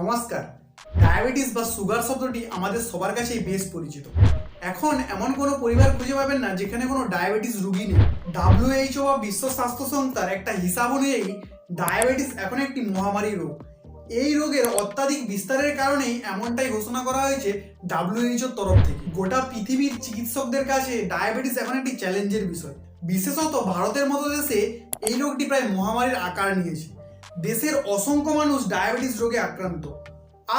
নমস্কার। ডায়াবেটিস বা সুগার শব্দটি আমাদের সবার কাছেই বেশ পরিচিত। এখন এমন কোনো পরিবার খুঁজে পাবেন না যেখানে কোনো ডায়াবেটিস রুগী নেই। ডাব্লিউএইচও বা বিশ্ব স্বাস্থ্য সংস্থার একটা হিসাব অনুযায়ী ডায়াবেটিস এখন একটি মহামারী রোগ। এই রোগের অত্যাধিক বিস্তারের কারণেই এমনটাই ঘোষণা করা হয়েছে ডাব্লিউএইচওর তরফ থেকে। গোটা পৃথিবীর চিকিৎসকদের কাছে ডায়াবেটিস এখন একটি চ্যালেঞ্জের বিষয়। বিশেষত ভারতের মতো দেশে এই রোগটি প্রায় মহামারীর আকার নিয়েছে। দেশের অসংখ্য মানুষ ডায়াবেটিস রোগে আক্রান্ত।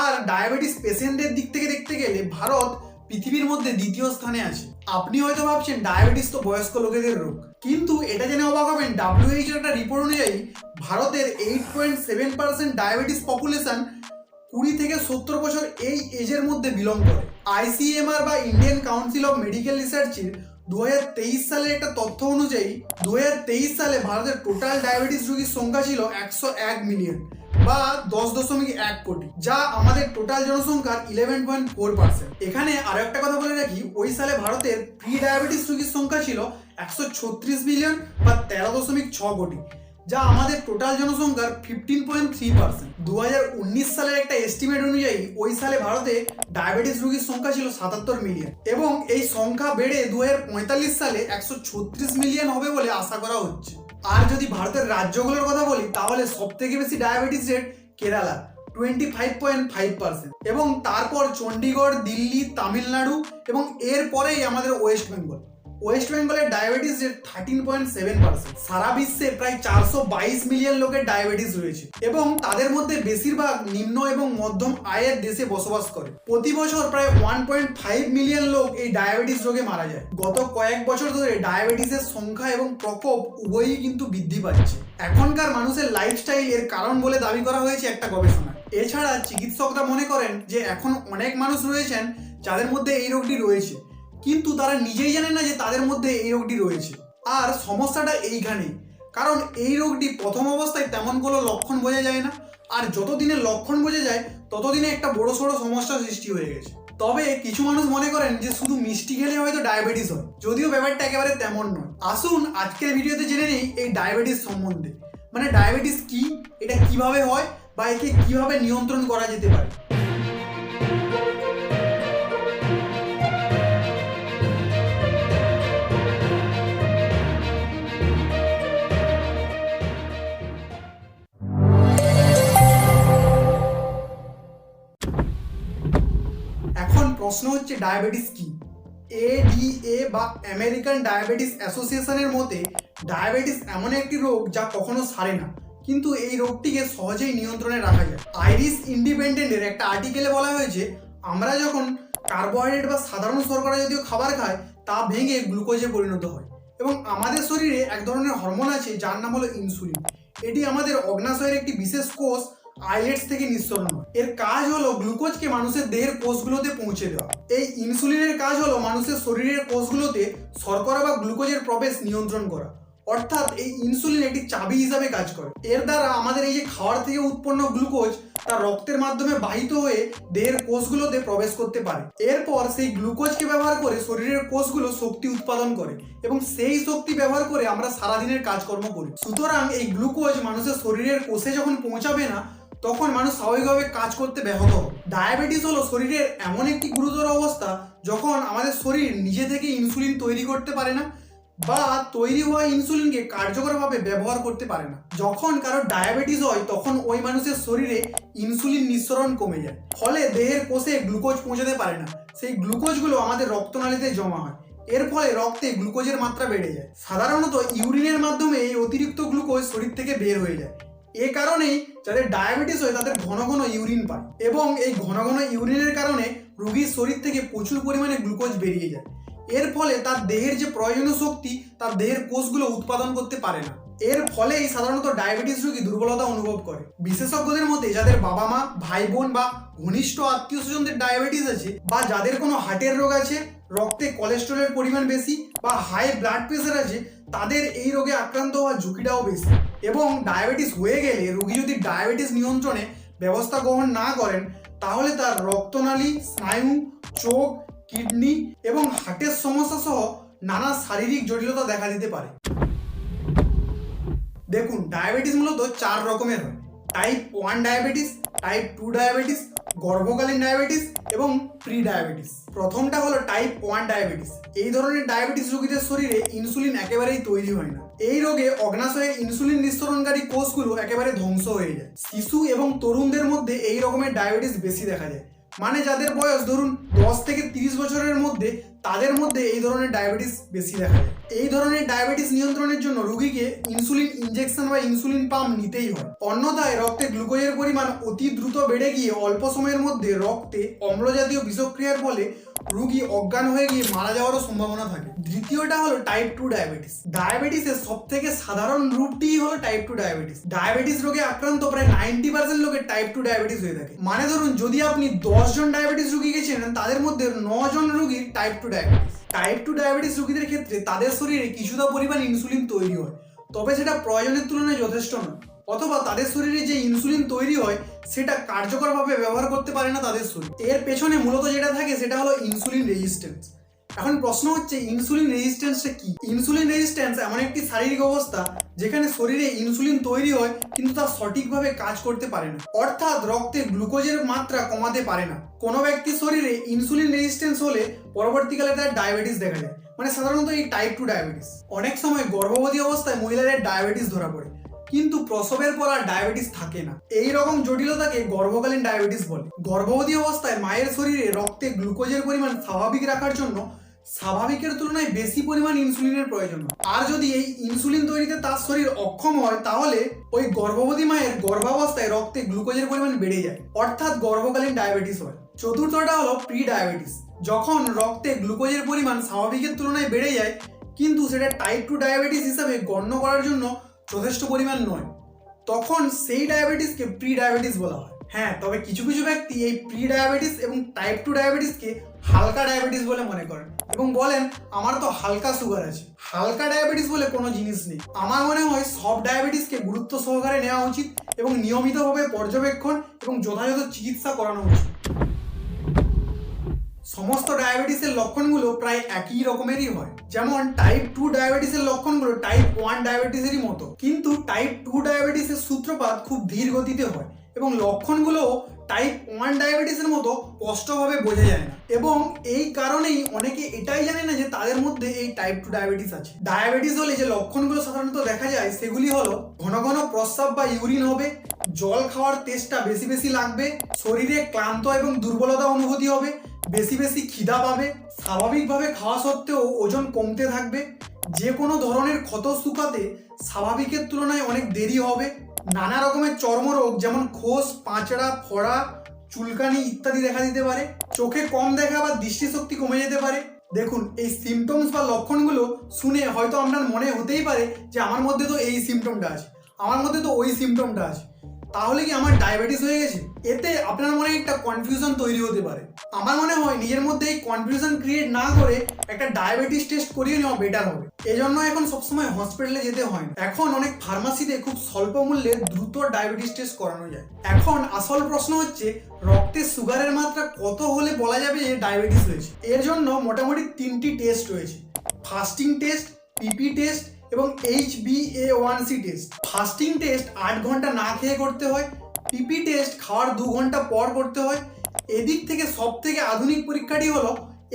আর ডায়াবেটিস পেশেন্টদের দিক থেকে দেখতে গেলে ভারত পৃথিবীর মধ্যে দ্বিতীয় স্থানে আছে। আপনি হয়তো ভাবছেন ডায়াবেটিস তো বয়স্ক লোকেদের রোগ। কিন্তু এটা জেনে অবাক হবেন ডাব্লিউএইচওর একটা রিপোর্ট অনুযায়ী ভারতের eight point seven percent diabetes population কুড়ি থেকে সত্তর বছর এই এজের মধ্যে বিলং করে। আইসিএমআর বা ইন্ডিয়ান কাউন্সিল অফ মেডিকেল রিসার্চের দু সালের একটা তথ্য অনুযায়ী দু হাজার তেইশ সালে ভারতের টোটাল ডায়াবেটিস রোগীর সংখ্যা ছিল একশো এক মিলিয়ন বা দশ দশমিক এক কোটি, যা আমাদের টোটাল জনসংখ্যার ইলেভেন পয়েন্ট ফোর পার্সেন্ট এখানে আরও একটা কথা বলে রাখি, ওই সালে ভারতের প্রি ডায়াবেটিস রোগীর সংখ্যা ছিল একশো ছত্রিশ মিলিয়ন বা তেরো দশমিক ছ কোটি। যা আমাদের টোটাল জনসংখ্যার ফিফটিন পয়েন্ট থ্রি পার্সেন্ট দু হাজার উনিশ সালের একটা এস্টিমেট অনুযায়ী ওই সালে ভারতে ডায়াবেটিস রোগীর সংখ্যা ছিল সাতাত্তর মিলিয়ন এবং এই সংখ্যা বেড়ে দু হাজার পঁয়তাল্লিশ সালে একশো ছত্রিশ মিলিয়ন হবে বলে আশা করা হচ্ছে। আর যদি ভারতের রাজ্যগুলোর কথা বলি, তাহলে সব থেকে বেশি diabetes rate Kerala twenty five point five percent এবং তারপর চণ্ডীগড় দিল্লি, তামিলনাড়ু এবং এরপরেই আমাদের ওয়েস্ট বেঙ্গল। ওয়েস্ট বেঙ্গলের diabetes rate thirteen point seven percent সারা বিশ্বে প্রায় চারশো বাইশ মিলিয়ন লোকের ডায়াবেটিস রয়েছে এবং তাদের মধ্যে বেশিরভাগ নিম্ন এবং মধ্যম আয়ের দেশে বসবাস করে। প্রতি বছর প্রায় ওয়ান পয়েন্ট ফাইভ মিলিয়ন লোক এই ডায়াবেটিস রোগে মারা যায়। গত কয়েক বছর ধরে ডায়াবেটিসের সংখ্যা এবং প্রকোপ উভয়ই কিন্তু বৃদ্ধি পাচ্ছে। এখনকার মানুষের লাইফস্টাইল এর কারণ বলে দাবি করা হয়েছে একটা গবেষণা এছাড়া চিকিৎসকরা মনে করেন যে এখন অনেক মানুষ রয়েছেন যাদের মধ্যে এই রোগটি রয়েছে। কিন্তু তারা নিজেই জানে না যে তাদের মধ্যে এই রোগটি রয়েছে। আর সমস্যাটা এইখানে, কারণ এই রোগটি প্রথম অবস্থায় তেমন কোনো লক্ষণ বোঝা যায় না, আর যতদিনে লক্ষণ বোঝা যায়, ততদিনে একটা বড় সড়ো সমস্যা সৃষ্টি হয়ে গেছে। তবে কিছু মানুষ মনে করেন যে শুধু মিষ্টি খেলে হয়তো ডায়াবেটিস হয়, যদিও ব্যাপারটা একেবারে তেমন নয়। আসুন আজকের ভিডিওতে জেনে নেই এই ডায়াবেটিস সম্বন্ধে। মানে ডায়াবেটিস কি, এটা কীভাবে হয়, বা একে কীভাবে নিয়ন্ত্রণ করা যেতে পারে? প্রশ্ন হচ্ছে ডায়াবেটিস কি? এডিএ বা আমেরিকান ডায়াবেটিস অ্যাসোসিয়েশনের মতে ডায়াবেটিস এমন একটি রোগ যা কখনো সারে না, কিন্তু এই রোগটিকে সহজেই নিয়ন্ত্রণে রাখা যায়। আইরিস ইন্ডিপেন্ডেন্টের একটা আর্টিকেলে বলা হয়েছে, আমরা যখন কার্বোহাইড্রেট বা সাধারণ শর্করা জাতীয় খাবার খাই, তা ভেঙে গ্লুকোজে পরিণত হয় এবং আমাদের শরীরে এক ধরনের হরমোন আছে যার নাম হলো ইনসুলিন এটি আমাদের অগ্নাশয়ের একটি বিশেষ কোষ আইলেটস থেকে নিঃসরণ হয়। এর কাজ হলো গ্লুকোজকে মানুষের দেহের কোষগুলোতে পৌঁছে দেওয়া। এই ইনসুলিনের কাজ হলো মানুষের শরীরের কোষগুলোতে শর্করা বা গ্লুকোজের প্রবেশ নিয়ন্ত্রণ করা। অর্থাৎ এই ইনসুলিন একটি চাবি হিসাবে কাজ করে। এর দ্বারা আমাদের এই যে খাওয়ার থেকে উৎপন্ন গ্লুকোজ, তা রক্তের মাধ্যমে বাহিত হয়ে দেহের কোষগুলোতে প্রবেশ করতে পারে। এরপর সেই গ্লুকোজকে ব্যবহার করে শরীরের কোষগুলো শক্তি উৎপাদন করে এবং সেই শক্তি ব্যবহার করে আমরা সারাদিনের কাজকর্ম করি। সুতরাং এই গ্লুকোজ মানুষের শরীরের কোষে যখন পৌঁছাবে না তখন মানুষ স্বাভাবিকভাবে কাজ করতে ব্যাহত। ডায়াবেটিস হলো শরীরের এমন একটি গুরুতর অবস্থা যখন আমাদের শরীর নিজে থেকে ইনসুলিন তৈরি করতে পারে না বা তৈরি হওয়া ইনসুলিনকে কার্যকরভাবে ব্যবহার করতে পারে না। যখন কারও ডায়াবেটিস হয়, তখন ওই মানুষের শরীরে ইনসুলিন নিঃসরণ কমে যায়। ফলে দেহের কোষে গ্লুকোজ পৌঁছাতে পারে না। সেই গ্লুকোজগুলো আমাদের রক্তনালীতে জমা হয়। এর ফলে রক্তে গ্লুকোজের মাত্রা বেড়ে যায়। সাধারণত ইউরিনের মাধ্যমে এই অতিরিক্ত গ্লুকোজ শরীর থেকে বের হয়ে যায়। এ কারণেই যাদের ডায়াবেটিস হয় তাদের ঘন ঘন ইউরিন পায় এবং এই ঘন ঘন ইউরিনের কারণে রুগীর শরীর থেকে প্রচুর পরিমাণে গ্লুকোজ বেরিয়ে যায়। এর ফলে তার দেহের যে প্রয়োজনীয় শক্তি, তার দেহের কোষগুলো উৎপাদন করতে পারে না। এর ফলেই সাধারণত ডায়াবেটিস রোগী দুর্বলতা অনুভব করে। বিশেষজ্ঞদের মধ্যে যাদের বাবা মা ভাই বোন বা ঘনিষ্ঠ আত্মীয় স্বজনদের ডায়াবেটিস আছে বা যাদের কোনো হার্টের রোগ আছে, রক্তে কোলেস্টেরলের পরিমাণ বেশি বা হাই ব্লাড প্রেশার আছে, তাদের এই রোগে আক্রান্ত হওয়ার ঝুঁকিটাও বেশি। এবং ডায়াবেটিস হয়ে গেলে রোগী যদি ডায়াবেটিস নিয়ন্ত্রণে ব্যবস্থা গ্রহণ না করেন, তাহলে তার রক্তনালী, স্নায়ু, চোখ কিডনি এবং হার্টের সমস্যা সহ নানা শারীরিক জটিলতা দেখা দিতে পারে। দেখুন ডায়াবেটিস মূলত চার রকমের হয়। Type one diabetes type two diabetes গর্ভকালীন diabetes এবং প্রি ডায়াবেটিস প্রথমটা হলো টাইপ ওয়ান ডায়াবেটিস এই ধরনের ডায়াবেটিস রোগীদের শরীরে ইনসুলিন একেবারেই তৈরি হয় না। এই রোগে অগ্নাশয়ে ইনসুলিন নিঃসরণকারী কোষগুলো একেবারে ধ্বংস হয়ে যায়। শিশু এবং তরুণদের মধ্যে এই রকমের ডায়াবেটিস বেশি দেখা যায়। মানে যাদের বয়স ধরুন দশ থেকে তিরিশ বছরের মধ্যে তাদের মধ্যে এই ধরনের ডায়াবেটিস বেশি দেখা যায়। এই ধরনের ডায়াবেটিস নিয়ন্ত্রণের জন্য রোগীকে ইনসুলিন ইনজেকশন বা ইনসুলিন পাম্প নিতেই হয়। অন্যথায় রক্তে গ্লুকোজের পরিমাণ অতি দ্রুত বেড়ে গিয়ে অল্প সময়ের মধ্যে রক্তে অম্লজাতীয় বিষক্রিয়ার ফলে রুগী অজ্ঞান হয়ে গিয়ে মারা যাওয়ারও সম্ভাবনা থাকে। দ্বিতীয়টা হলো টাইপ টু ডায়াবেটিস ডায়াবেটিসের সব থেকে সাধারণ রূপটিই হলো টাইপ টু ডায়াবেটিস ডায়াবেটিস রোগে আক্রান্ত প্রায় নাইনটি পার্সেন্ট লোকের টাইপ টু ডায়াবেটিস হয়ে থাকে। মানে ধরুন যদি আপনি দশ জন ডায়াবেটিস রুগীকে চেনেন, তাদের মধ্যে জন রুগীর type two diabetes type two diabetes রোগীদের ক্ষেত্রে তাদের শরীরে কিছুটা পরিমাণ ইনসুলিন তৈরি হয়। তবে সেটা প্রয়োজনের তুলনায় যথেষ্ট নয়। অথবা তাদের শরীরে যে ইনসুলিন তৈরি হয়, সেটা কার্যকরভাবে ব্যবহার করতে পারে না তাদের শরীর। এর পেছনে মূলত যেটা থাকে, সেটা হলো ইনসুলিন রেজিস্ট্যান্স এখন প্রশ্ন হচ্ছে ইনসুলিন রেজিস্ট্যান্সটা কি? ইনসুলিন রেজিস্ট্যান্স এমন একটি শারীরিক অবস্থা যেখানে শরীরে ইনসুলিন তৈরি হয়, কিন্তু তা সঠিকভাবে কাজ করতে পারে না। অর্থাৎ রক্তে গ্লুকোজের মাত্রা কমাতে পারে না। কোনো ব্যক্তির শরীরে ইনসুলিন রেজিস্ট্যান্স হলে পরবর্তীকালে তার ডায়াবেটিস দেখা যায়। মানে সাধারণত এই টাইপ টু ডায়াবেটিস অনেক সময় গর্ভবতী অবস্থায় মহিলাদের ডায়াবেটিস ধরা পড়ে। কিন্তু প্রসবের পর আর ডায়াবেটিস থাকে না। এই রকম জটিলতাকে গর্ভকালীন ডায়াবেটিস বলে। গর্ভবতী অবস্থায় মায়ের শরীরে রক্তে গ্লুকোজের পরিমাণ স্বাভাবিক রাখার জন্য স্বাভাবিকের তুলনায় বেশি পরিমাণ ইনসুলিনের প্রয়োজন হয়। আর যদি এই ইনসুলিন তৈরিতে তার শরীর অক্ষম হয়, তাহলে ওই গর্ভবতী মায়ের গর্ভাবস্থায় রক্তে গ্লুকোজের পরিমাণ বেড়ে যায়। অর্থাৎ গর্ভকালীন ডায়াবেটিস হয়। চতুর্থটা হলো প্রি ডায়াবেটিস যখন রক্তে গ্লুকোজের পরিমাণ স্বাভাবিকের তুলনায় বেড়ে যায়, কিন্তু সেটা টাইপ টু ডায়াবেটিস হিসাবে গণ্য করার জন্য যথেষ্ট পরিমাণ নয়। তখন সেই ডায়াবেটিসকে প্রি ডায়াবেটিস বলা হয়। হ্যাঁ তবে কিছু কিছু ব্যক্তি এই প্রি ডায়াবেটিস এবং টাইপ টু ডায়াবেটিসকে হালকা ডায়াবেটিস বলে মনে করেন। এবং বলেন, আমার তো হালকা সুগার আছে। হালকা ডায়াবেটিস বলে কোনো জিনিস নেই। আমার মনে হয় সব ডায়াবেটিসকে গুরুত্ব সহকারে নেওয়া উচিত এবং নিয়মিতভাবে পর্যবেক্ষণ এবং যথাযথ চিকিৎসা করানো উচিত। সমস্ত ডায়াবেটিসের লক্ষণগুলো প্রায় একই রকমেরই হয়। যেমন টাইপ টু ডায়াবেটিসের লক্ষণগুলো টাইপ ওয়ান ডায়াবেটিসেরই মতো। কিন্তু টাইপ টু ডায়াবেটিসের সূত্রপাত খুব ধীর গতিতে হয় এবং লক্ষণগুলো টাইপ ওয়ান ডায়াবেটিসের মতো স্পষ্টভাবে বোঝা যায় না। এবং এই কারণেই অনেকে এটাই জানে না যে তাদের মধ্যে এই টাইপ টু ডায়াবেটিস আছে। ডায়াবেটিস হলে যে লক্ষণগুলো সাধারণত দেখা যায়, সেগুলি হলো ঘন ঘন প্রস্রাব বা ইউরিন হবে, জল খাওয়ার তেষ্টা বেশি বেশি লাগবে, শরীরে ক্লান্ত এবং দুর্বলতা অনুভূতি হবে, বেশি বেশি খিদা পাবে, স্বাভাবিকভাবে খাওয়া সত্ত্বেও ওজন কমতে থাকবে যে কোনো ধরনের ক্ষত শুকাতে স্বাভাবিকের তুলনায় অনেক দেরি হবে নানা রকমের চর্মরোগ, যেমন খোস, পাঁচড়া, ফড়া, চুলকানি ইত্যাদি দেখা দিতে পারে। চোখে কম দেখা বা দৃষ্টিশক্তি কমে যেতে পারে। দেখুন, এই সিমটমস বা লক্ষণগুলো শুনে হয়তো আপনার মনে হতেই পারে যে আমার মধ্যে তো এই সিমটমটা আছে। আমার মধ্যে তো ওই সিমটমটা আছে। তাহলে কি আমার ডায়াবেটিস হয়ে গেছে? এতে আপনার মনে একটা কনফিউশন তৈরি হতে পারে। আমার মনে হয় নিজের মধ্যে এই কনফিউশন ক্রিয়েট না করে একটা ডায়াবেটিস টেস্ট করিয়ে নেওয়া বেটার হবে। এজন্য এখন সবসময় হসপিটালে যেতে হয় এখন অনেক ফার্মাসিতে খুব স্বল্প মূল্যে দ্রুত ডায়াবেটিস টেস্ট করানো যায়। এখন আসল প্রশ্ন হচ্ছে, রক্তে সুগারের মাত্রা কত হলে বলা যাবে যে ডায়াবেটিস হয়েছে এর জন্য মোটামুটি তিনটি টেস্ট রয়েছে। ফাস্টিং টেস্ট পিপি টেস্ট এবং H B A one C test fasting test আট ঘণ্টা না খেয়ে করতে হয় পিপি টেস্ট খাওয়ার দু ঘণ্টা পর করতে হয়। এদিক থেকে সব থেকে আধুনিক পরীক্ষাটি হলো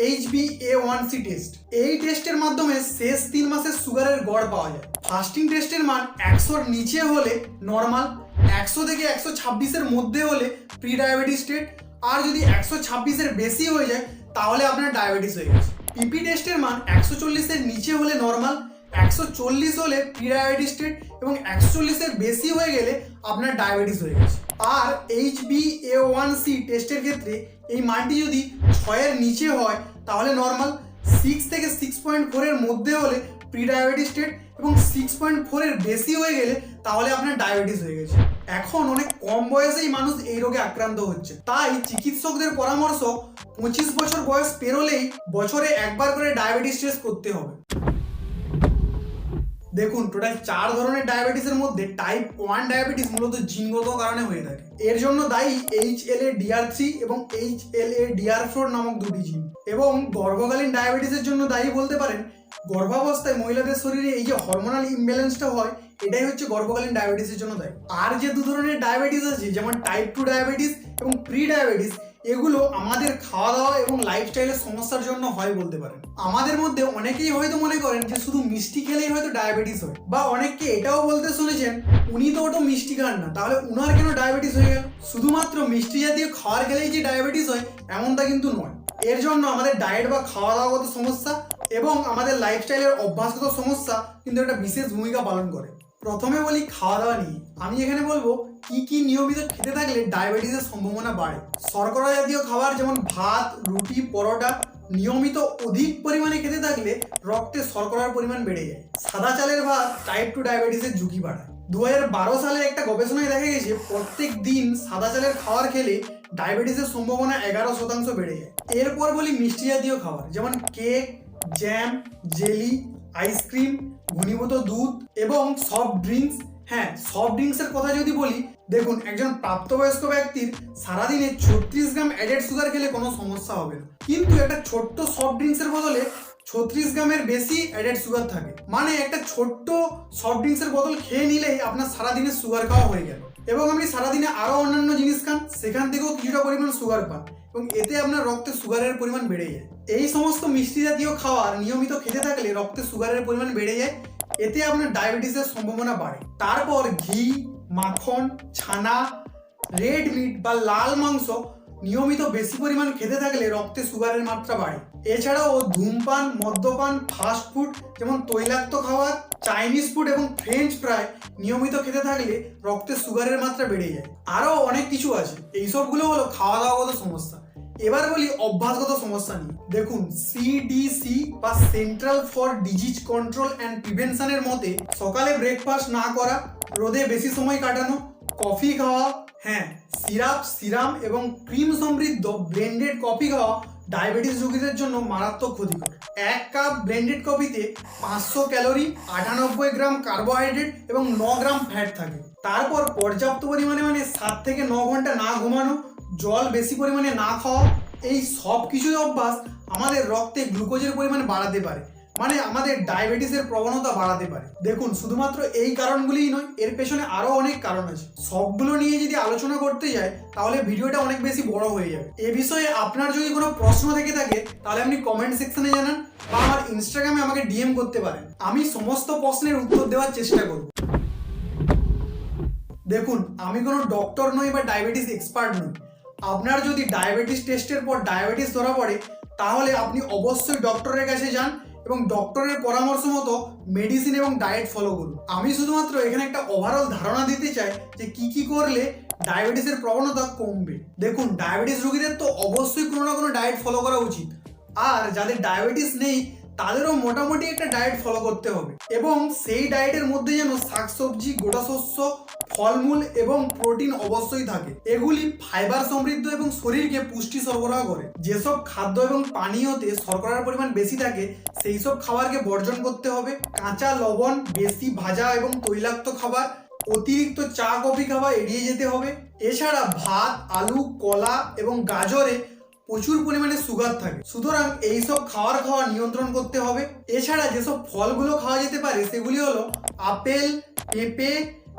H B A one C test এই টেস্টের মাধ্যমে শেষ তিন মাসের সুগারের গড় পাওয়া যায়। ফাস্টিং টেস্টের মান একশোর নিচে হলে নর্মাল একশো থেকে একশো ছাব্বিশের মধ্যে হলে প্রি ডায়াবেটিস স্টেট আর যদি একশো ছাব্বিশের বেশি হয়ে যায়, তাহলে আপনার ডায়াবেটিস হয়ে গেছে। পিপি টেস্টের মান একশো চল্লিশের নিচে হলে নর্মাল একশো চল্লিশ হলে প্রি ডায়াবেটিস স্টেট এবং একশো চল্লিশের বেশি হয়ে গেলে আপনার ডায়াবেটিস হয়ে গেছে। আর H B A one C টেস্টের ক্ষেত্রে এই মানটি যদি ছয়ের নিচে হয়, তাহলে নর্মাল সিক্স থেকে সিক্স পয়েন্ট ফোরের মধ্যে হলে প্রি ডায়াবেটিস স্টেট এবং সিক্স পয়েন্ট ফোরের বেশি হয়ে গেলে তাহলে আপনার ডায়াবেটিস হয়ে গেছে। এখন অনেক কম বয়সেই মানুষ এই রোগে আক্রান্ত হচ্ছে। তাই চিকিৎসকদের পরামর্শ পঁচিশ বছর বয়স পেরোলেই বছরে একবার করে ডায়াবেটিস টেস্ট করতে হবে। দেখুন টোটাল চার ধরনের ডায়াবেটিসের মধ্যে টাইপ ওয়ান ডায়াবেটিস মূলত জিনগত কারণে হয়ে থাকে। এর জন্য দায়ী H L A DR three এবং H L A DR four নামক দুটি জিন। এবং গর্ভকালীন ডায়াবেটিসের জন্য দায়ী বলতে পারেন, গর্ভাবস্থায় মহিলাদের শরীরে এই যে হরমোনাল ইমব্যালেন্সটা হয়, এটাই হচ্ছে গর্ভকালীন ডায়াবেটিসের জন্য দায়ী। আর যে দু ধরনের ডায়াবেটিস আছে, যেমন টাইপ টু ডায়াবেটিস এবং প্রি ডায়াবেটিস এগুলো আমাদের খাওয়া দাওয়া এবং লাইফস্টাইলের সমস্যার জন্য হয় বলতে পারেন। আমাদের মধ্যে অনেকেই হয়তো মনে করেন যে শুধু মিষ্টি খেলেই হয়তো ডায়াবেটিস হয়। বা অনেককে এটাও বলতে শুনেছেন, উনি তো ওটা মিষ্টি খান না, তাহলে উনার কেন ডায়াবেটিস হয়ে গেল? শুধুমাত্র মিষ্টি জাতীয় খাওয়ার খেলেই যে ডায়াবেটিস হয়, এমনটা কিন্তু নয়। এর জন্য আমাদের ডায়েট বা খাওয়া দাওয়াগত সমস্যা এবং আমাদের লাইফস্টাইলের অভ্যাসগত সমস্যা কিন্তু একটা বিশেষ ভূমিকা পালন করে। প্রথমে বলি খাওয়া দাওয়া নিয়ে। আমি এখানে বলব, কি কি নিয়মিত খেতে থাকলে ডায়াবেটিসের সম্ভাবনা বাড়ে? শর্করা জাতীয় খাবার যেমন ভাত, রুটি, পরোটা, নিয়মিত অধিক পরিমাণে খেতে থাকলে রক্তে শর্করার পরিমাণ বেড়ে যায়। সাদা চালের ভাত টাইপ টু ডায়াবেটিসের ঝুঁকি বাড়ায়। দু হাজার বারো সালে একটা গবেষণায় দেখা গেছে, প্রত্যেক দিন সাদা চালের খাবার খেলে ডায়াবেটিসের সম্ভাবনা এগারো শতাংশ বেড়ে যায়। এরপর বলি মিষ্টি জাতীয় খাবার, যেমন কেক জ্যাম জেলি আইসক্রিম ঘনীভূত দুধ এবং সফট ড্রিঙ্কস হ্যাঁ সফট ড্রিঙ্কসের কথা যদি বলি, দেখুন, একজন প্রাপ্তবয়স্ক ব্যক্তির সারাদিনে ছত্রিশ গ্রাম অ্যাডেড সুগার খেলে কোনো সমস্যা হবে না। কিন্তু একটা ছোট্ট সফট ড্রিঙ্কসের বদলে ছত্রিশ গ্রামের বেশি অ্যাডেড সুগার থাকে। মানে একটা ছোট্ট সফট ড্রিঙ্কসের বদল খেয়ে নিলেই আপনার সারাদিনের সুগার খাওয়া হয়ে গেল। এবং আপনি সারাদিনে আরও অন্যান্য জিনিস খান, সেখান থেকেও কিছুটা পরিমাণ সুগার পান। এবং এতে আপনার রক্তে সুগারের পরিমাণ বেড়ে যায়। এই সমস্ত মিষ্টি জাতীয় খাবার নিয়মিত খেতে থাকলে রক্তে সুগারের পরিমাণ বেড়ে যায়, এতে আপনার ডায়াবেটিসের সম্ভাবনা বাড়ে। তারপর ঘি, মাখন, ছানা রেড মিট বা লাল মাংস নিয়মিত বেশি পরিমাণ খেতে থাকলে রক্তে সুগারের মাত্রা বাড়ে। এছাড়াও ধূমপান, মদ্যপান ফাস্ট ফুড যেমন তৈলাক্ত খাবার চাইনিজ ফুড এবং ফ্রেঞ্চ ফ্রাই নিয়মিত খেতে থাকলে রক্তে সুগারের মাত্রা বেড়ে যায়। আরও অনেক কিছু আছে। এইসবগুলো হলো খাওয়া দাওয়াগত সমস্যা। এবার বলি অভ্যাসগত সমস্যা নিয়ে। দেখুন সিডিসি বা central for disease control and প্রিভেনশনের মতে সকালে ব্রেকফাস্ট না করা, রোদে বেশি সময় কাটানো কফি খাওয়া হ্যাঁ সিরাপ সিরাম এবং ক্রিম সমৃদ্ধ ব্লেন্ডেড কফি খাওয়া ডায়াবেটিস রোগীদের জন্য মারাত্মক ক্ষতিকর। এক কাপ ব্লেন্ডেড কফিতে পাঁচশো ক্যালোরি আটানব্বই গ্রাম কার্বোহাইড্রেট এবং ন গ্রাম ফ্যাট থাকে। তারপর পর্যাপ্ত পরিমাণে মানে সাত থেকে ন ঘণ্টা না ঘুমানো জল বেশি পরিমাণে না খাওয়া এই সব কিছুই অভ্যাস আমাদের রক্তে গ্লুকোজের পরিমাণ বাড়াতে পারে। মানে আমাদের ডায়াবেটিসের প্রবণতা বাড়াতে পারে। দেখুন, শুধুমাত্র এই কারণগুলিই নয়, এর পেছনে আরও অনেক কারণ আছে। সবগুলো নিয়ে যদি আলোচনা করতে যাই, তাহলে ভিডিওটা অনেক বেশি বড় হয়ে যাবে। এ বিষয়ে আপনার যদি কোনো প্রশ্ন থেকে থাকে, তাহলে আপনি কমেন্ট সেকশনে জানান বা আমার ইনস্টাগ্রামে আমাকে ডিএম করতে পারেন। আমি সমস্ত প্রশ্নের উত্তর দেওয়ার চেষ্টা করব। দেখুন, আমি কোনো ডক্টর নই বা ডায়াবেটিস এক্সপার্ট নই। আপনার যদি ডায়াবেটিস টেস্টের পর ডায়াবেটিস ধরা পড়ে, তাহলে আপনি অবশ্যই ডক্টরের কাছে যান এবং ডক্টরের পরামর্শ মতো মেডিসিন এবং ডায়েট ফলো করুন। আমি শুধুমাত্র এখানে একটা ওভারঅল ধারণা দিতে চাই যে কি কি করলে ডায়াবেটিসের প্রবণতা কমবে। দেখুন ডায়াবেটিস রোগীদের তো অবশ্যই কোনো না কোনো ডায়েট ফলো করা উচিত। আর যাদের ডায়াবেটিস নেই তাদেরও মোটামুটি একটা ডায়েট ফলো করতে হবে। এবং সেই ডায়েটের মধ্যে যেন শাকসবজি, গোটা শস্য, ফলমূল এবং প্রোটিন অবশ্যই থাকে। এগুলি ফাইবার সমৃদ্ধ এবং শরীরকে পুষ্টি সরবরাহ করে। যেসব খাদ্য এবং পানীয়তে শর্করার পরিমাণ বেশি থাকে সেই সব খাবারকে বর্জন করতে হবে। কাঁচা লবণ, বেশি ভাজা এবং তৈলাক্ত খাবার, অতিরিক্ত চা কফি খাওয়া এড়িয়ে যেতে হবে। এছাড়া ভাত, আলু, কলা এবং গাজরে প্রচুর পরিমাণে সুগার থাকে। সুতরাং এইসব খাওয়ার খাওয়া নিয়ন্ত্রণ করতে হবে। এছাড়া যেসব ফলগুলো খাওয়া যেতে পারে, সেগুলি হলো আপেল, পেঁপে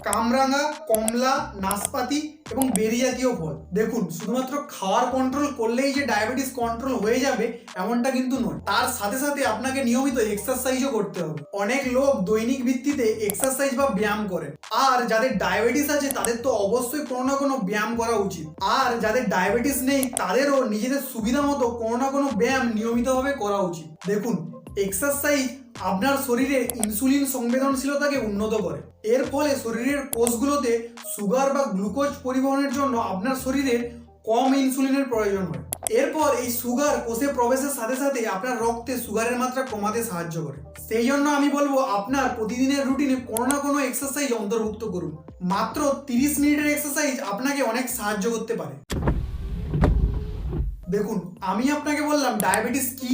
কামরাঙা, কমলা, নাশপাতি এবং বেরি জাতীয় ফল। দেখুন, শুধুমাত্র খাওয়ার কন্ট্রোল করলেই যে ডায়াবেটিস কন্ট্রোল হয়ে যাবে, এমনটা কিন্তু নয়। তার সাথে সাথে আপনাকে নিয়মিত এক্সারসাইজও করতে হবে। অনেক লোক দৈনিক ভিত্তিতে এক্সারসাইজ বা ব্যায়াম করে আর যাদের ডায়াবেটিস আছে, তাদের তো অবশ্যই কোনো না কোনো ব্যায়াম করা উচিত। আর যাদের ডায়াবেটিস নেই, তাদেরও নিজেদের সুবিধা মতো কোনো না কোনো ব্যায়াম নিয়মিতভাবে করা উচিত। দেখুন এক্সারসাইজ আপনার শরীরে ইনসুলিন সংবেদনশীলতাকে উন্নত করে। এর ফলে শরীরের কোষগুলোতে সুগার বা গ্লুকোজ পরিবহনের জন্য আপনার শরীরের কম ইনসুলিনের প্রয়োজন হয়। এরপর এই সুগার কোষে প্রবেশের সাথে সাথে আপনার রক্তে সুগারের মাত্রা কমাতে সাহায্য করে। সেই জন্য আমি বলব, আপনার প্রতিদিনের রুটিনে কোনো না কোনো এক্সারসাইজ অন্তর্ভুক্ত করুন। মাত্র তিরিশ মিনিটের এক্সারসাইজ আপনাকে অনেক সাহায্য করতে পারে। দেখুন, আমি আপনাকে বললাম ডায়াবেটিস কি?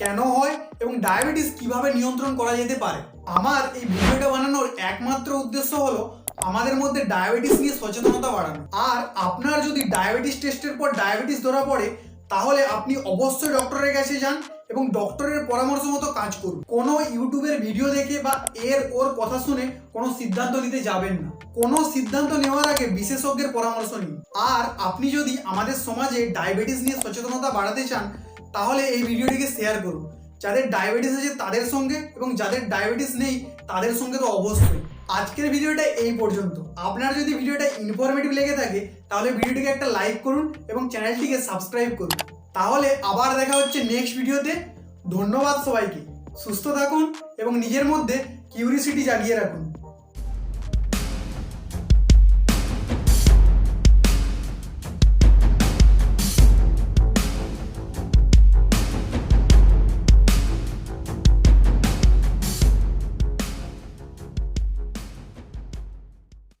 কেন হয় এবং ডায়াবেটিস কীভাবে নিয়ন্ত্রণ করা যেতে পারে? আমার এই ভিডিওটা বানানোর একমাত্র উদ্দেশ্য হলো আমাদের মধ্যে ডায়াবেটিস নিয়ে সচেতনতা বাড়ানো। আর আপনার যদি ডায়াবেটিস টেস্টের পর ডায়াবেটিস ধরা পড়ে, তাহলে আপনি অবশ্যই ডক্টরের কাছে যান এবং ডক্টরের পরামর্শ মতো কাজ করুন। কোনো ইউটিউবের ভিডিও দেখে বা এর ওর কথা শুনে কোনো সিদ্ধান্ত নিতে যাবেন না। কোনো সিদ্ধান্ত নেওয়ার আগে বিশেষজ্ঞের পরামর্শ নিন। আর আপনি যদি আমাদের সমাজে ডায়াবেটিস নিয়ে সচেতনতা বাড়াতে চান তাহলে এই ভিডিওটিকে শেয়ার করুন। যাদের ডায়াবেটিস আছে তাদের সঙ্গে এবং যাদের ডায়াবেটিস নেই তাদের সঙ্গে তো অবশ্যই। আজকের ভিডিওটা এই পর্যন্ত। আপনার যদি ভিডিওটা ইনফরমেটিভ লেগে থাকে, তাহলে ভিডিওটিকে একটা লাইক করুন এবং চ্যানেলটিকে সাবস্ক্রাইব করুন। তাহলে আবার দেখা হচ্ছে নেক্সট ভিডিওতে। ধন্যবাদ সবাইকে। সুস্থ থাকুন এবং নিজের মধ্যে কিউরিসিটি জাগিয়ে রাখুন।